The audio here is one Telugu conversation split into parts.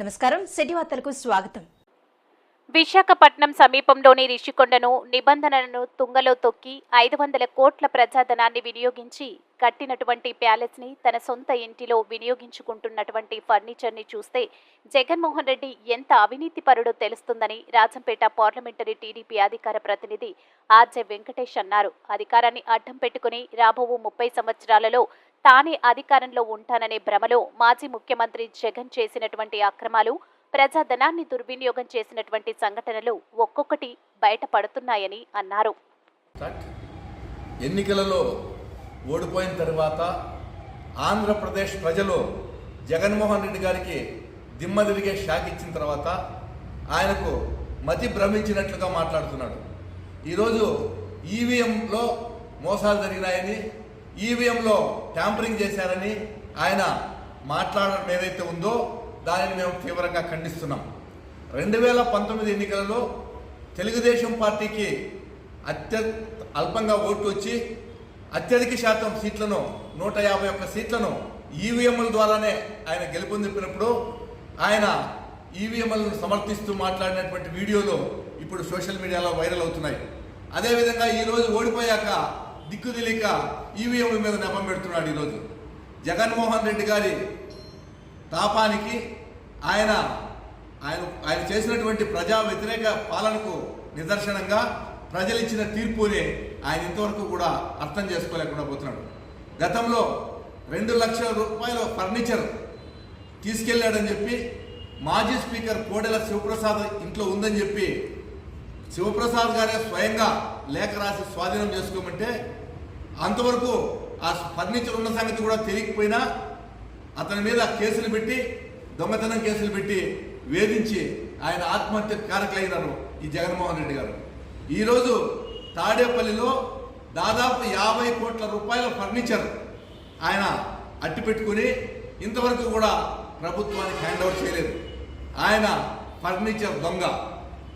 నమస్కారం. సిటీ వార్తలకు స్వాగతం. విశాఖపట్నం సమీపంలోని రిషికొండను నిబంధనలను తుంగలో తొక్కి ఐదు వందల కోట్ల ప్రజాధనాన్ని వినియోగించి కట్టినటువంటి ప్యాలెస్ని తన సొంత ఇంటిలో వినియోగించుకుంటున్నటువంటి ఫర్నిచర్ని చూస్తే జగన్మోహన్ రెడ్డి ఎంత అవినీతి పరుడో తెలుస్తుందని రాజంపేట పార్లమెంటరీ టీడీపీ అధికార ప్రతినిధి ఆర్జే వెంకటేష్ అన్నారు. అధికారాన్ని అడ్డం పెట్టుకుని రాబోవు ముప్పై సంవత్సరాలలో తానే అధికారంలో ఉంటాననే భ్రమలో మాజీ ముఖ్యమంత్రి జగన్ చేసినటువంటి అక్రమాలు ప్రజాధనాన్ని దుర్వినియోగం చేసినటువంటి సంఘటనలు ఒక్కొక్కటి బయటపడుతున్నాయని అన్నారు. ఎన్నికలలో ఓడిపోయిన తర్వాత ఆంధ్రప్రదేశ్ ప్రజలు జగన్మోహన్ రెడ్డి గారికి దిమ్మ తిరిగే షాక్ ఇచ్చిన తర్వాత ఆయనకు మతి భ్రమించినట్లుగా మాట్లాడుతున్నాడు. ఈరోజు ఈవీఎంలో మోసాలు జరిగినాయని ఈవీఎంలో ట్యాంపరింగ్ చేశారని ఆయన మాట్లాడడం ఏదైతే ఉందో దానిని మేము తీవ్రంగా ఖండిస్తున్నాం. రెండు వేల పంతొమ్మిది ఎన్నికలలో తెలుగుదేశం పార్టీకి అత్యంత అల్పంగా ఓట్లు వచ్చి అత్యధిక శాతం సీట్లను నూట యాభై ఒక్క సీట్లను ఈవీఎంల ద్వారానే ఆయన గెలుపొందిపినప్పుడు ఆయన ఈవీఎంలను సమర్థిస్తూ మాట్లాడినటువంటి వీడియోలు ఇప్పుడు సోషల్ మీడియాలో వైరల్ అవుతున్నాయి. అదేవిధంగా ఈరోజు ఓడిపోయాక దిక్కు తెలియక ఈవీఎంల మీద నెపం పెడుతున్నాడు ఈరోజు. జగన్మోహన్ రెడ్డి గారి తాపానికి ఆయన ఆయన ఆయన చేసినటువంటి ప్రజా వ్యతిరేక పాలనకు నిదర్శనంగా ప్రజలు ఇచ్చిన తీర్పునే ఆయన ఇంతవరకు కూడా అర్థం చేసుకోలేకుండా పోతున్నాడు. గతంలో రెండు లక్షల రూపాయల ఫర్నిచర్ తీసుకెళ్ళాడని చెప్పి మాజీ స్పీకర్ కోడెల శివప్రసాద్ ఇంట్లో ఉందని చెప్పి శివప్రసాద్ గారే స్వయంగా లేఖ రాసి స్వాధీనం చేసుకోమంటే అంతవరకు ఆ ఫర్నిచర్ ఉన్న సంగతి కూడా తెలియకపోయినా అతని మీద కేసులు పెట్టి దొంగతనం కేసులు పెట్టి వేధించి ఆయన ఆత్మహత్య కారకులైనారు ఈ జగన్మోహన్ రెడ్డి గారు. ఈరోజు తాడేపల్లిలో దాదాపు యాభై కోట్ల రూపాయల ఫర్నిచర్ ఆయన అట్టి పెట్టుకుని ఇంతవరకు కూడా ప్రభుత్వానికి హ్యాండ్ ఓవర్ చేయలేదు. ఆయన ఫర్నిచర్ దొంగ.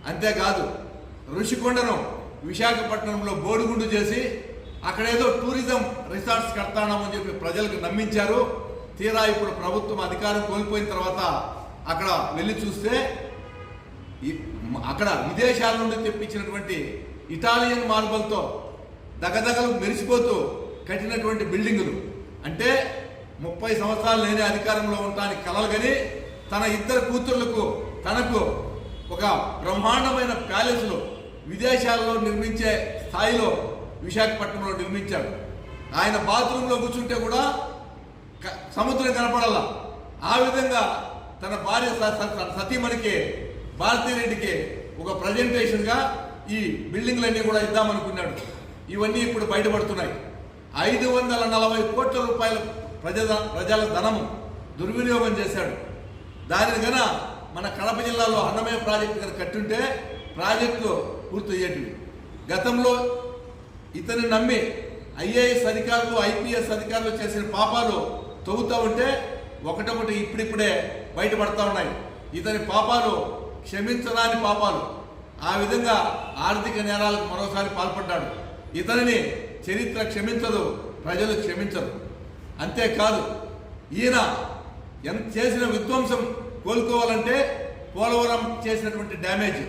అంతేకాదు ఋషికొండను విశాఖపట్నంలో బోడిగుండు చేసి అక్కడేదో టూరిజం రిసార్ట్స్ కడతామని చెప్పి ప్రజలకు నమ్మించారు. తీరా ఇప్పుడు ప్రభుత్వం అధికారం కోల్పోయిన తర్వాత అక్కడ వెళ్ళి చూస్తే అక్కడ విదేశాల నుండి తెప్పించినటువంటి ఇటాలియన్ మార్బల్తో దగదగలు మెరిసిపోతూ కట్టినటువంటి బిల్డింగులు. అంటే ముప్పై సంవత్సరాలు నేనే అధికారంలో ఉంటానికి కలలు కానీ తన ఇద్దరు కూతుర్లకు తనకు ఒక బ్రహ్మాండమైన ప్యాలెస్లు విదేశాల్లో నిర్మించే స్థాయిలో విశాఖపట్నంలో నిర్మించాడు. ఆయన బాత్రూంలో కూర్చుంటే కూడా క- సముద్రం కనపడాల. ఆ విధంగా తన భార్య సతీమణికి భారతీరెడ్డికి ఒక ప్రజెంటేషన్గా ఈ బిల్డింగ్లన్నీ కూడా ఇద్దామనుకున్నాడు. ఇవన్నీ ఇప్పుడు బయటపడుతున్నాయి. ఐదు వందల నలభై కోట్ల రూపాయల ప్రజల ప్రజల ధనము దుర్వినియోగం చేశాడు. దానిని గన మన కడప జిల్లాలో అన్నమయ్య ప్రాజెక్టు కనుక కట్టుంటే ప్రాజెక్టు పూర్తయ్యేటివి. గతంలో ఇతన్ని నమ్మి ఐఏఎస్ అధికారులు ఐపీఎస్ అధికారులు చేసిన పాపాలు తవ్వుతూ ఉంటే ఒకటొకటి ఇప్పుడిప్పుడే బయటపడతా ఉన్నాయి. ఇతని పాపాలు క్షమించరాని పాపాలు. ఆ విధంగా ఆర్థిక నేరాలకు మరోసారి పాల్పడ్డాడు. ఇతనిని చరిత్ర క్షమించదు ప్రజలు క్షమించరు. అంతేకాదు ఈయన ఎంత చేసిన విధ్వంసం కోలుకోవాలంటే పోలవరం చేసినటువంటి డ్యామేజ్.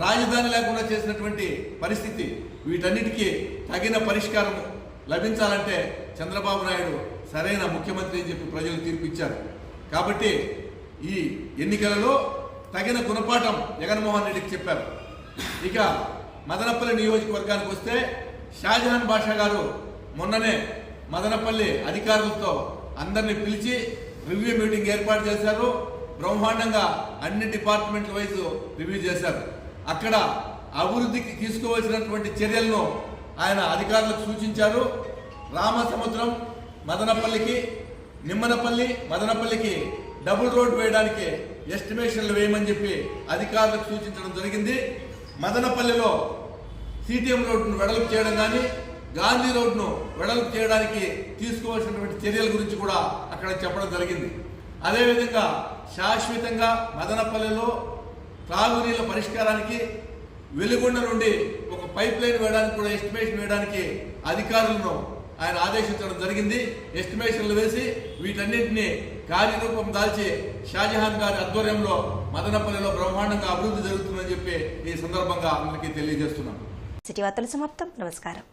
రాజధాని లేకుండా చేసినటువంటి పరిస్థితి వీటన్నిటికీ తగిన పరిష్కారం లభించాలంటే చంద్రబాబు నాయుడు సరైన ముఖ్యమంత్రి అని చెప్పి ప్రజలు తీర్పు ఇచ్చారు కాబట్టి ఈ ఎన్నికలలో తగిన గుణపాఠం జగన్మోహన్ రెడ్డికి చెప్పారు. ఇక మదనపల్లి నియోజకవర్గానికి వస్తే షాజహాన్ బాషా గారు మొన్ననే మదనపల్లి అధికారులతో అందరినీ పిలిచి రివ్యూ మీటింగ్ ఏర్పాటు చేశారు. బ్రహ్మాండంగా అన్ని డిపార్ట్మెంట్ల వైజ్ రివ్యూ చేశారు. అక్కడ అభివృద్ధికి తీసుకోవాల్సినటువంటి చర్యలను ఆయన అధికారులకు సూచించారు. రామసముద్రం మదనపల్లికి నిమ్మనపల్లి మదనపల్లికి డబుల్ రోడ్ వేయడానికి ఎస్టిమేషన్లు వేయమని చెప్పి అధికారులకు సూచించడం జరిగింది. మదనపల్లిలో సిటిఎం రోడ్డును వెడల్పు చేయడం కానీ గాంధీ రోడ్ను వెడల్పు చేయడానికి తీసుకోవాల్సినటువంటి చర్యల గురించి కూడా అక్కడ చెప్పడం జరిగింది. అదేవిధంగా శాశ్వతంగా మదనపల్లిలో త్రాగునీళ్ళ పరిష్కారానికి వెలుగొండ నుండి ఒక పైప్ లైన్ వేయడానికి కూడా ఎస్టిమేషన్ వేయడానికి అధికారులను ఆయన ఆదేశించడం జరిగింది. ఎస్టిమేషన్లు వేసి వీటన్నింటినీ కార్యరూపం దాల్చి షాజహాన్ గారి ఆధ్వర్యంలో మదనపల్లిలో బ్రహ్మాండంగా అభివృద్ధి జరుగుతుందని చెప్పి ఈ సందర్భంగా అందరికీ తెలియజేస్తున్నాం. సిటీ వార్తలు సమాప్తం. నమస్కారం.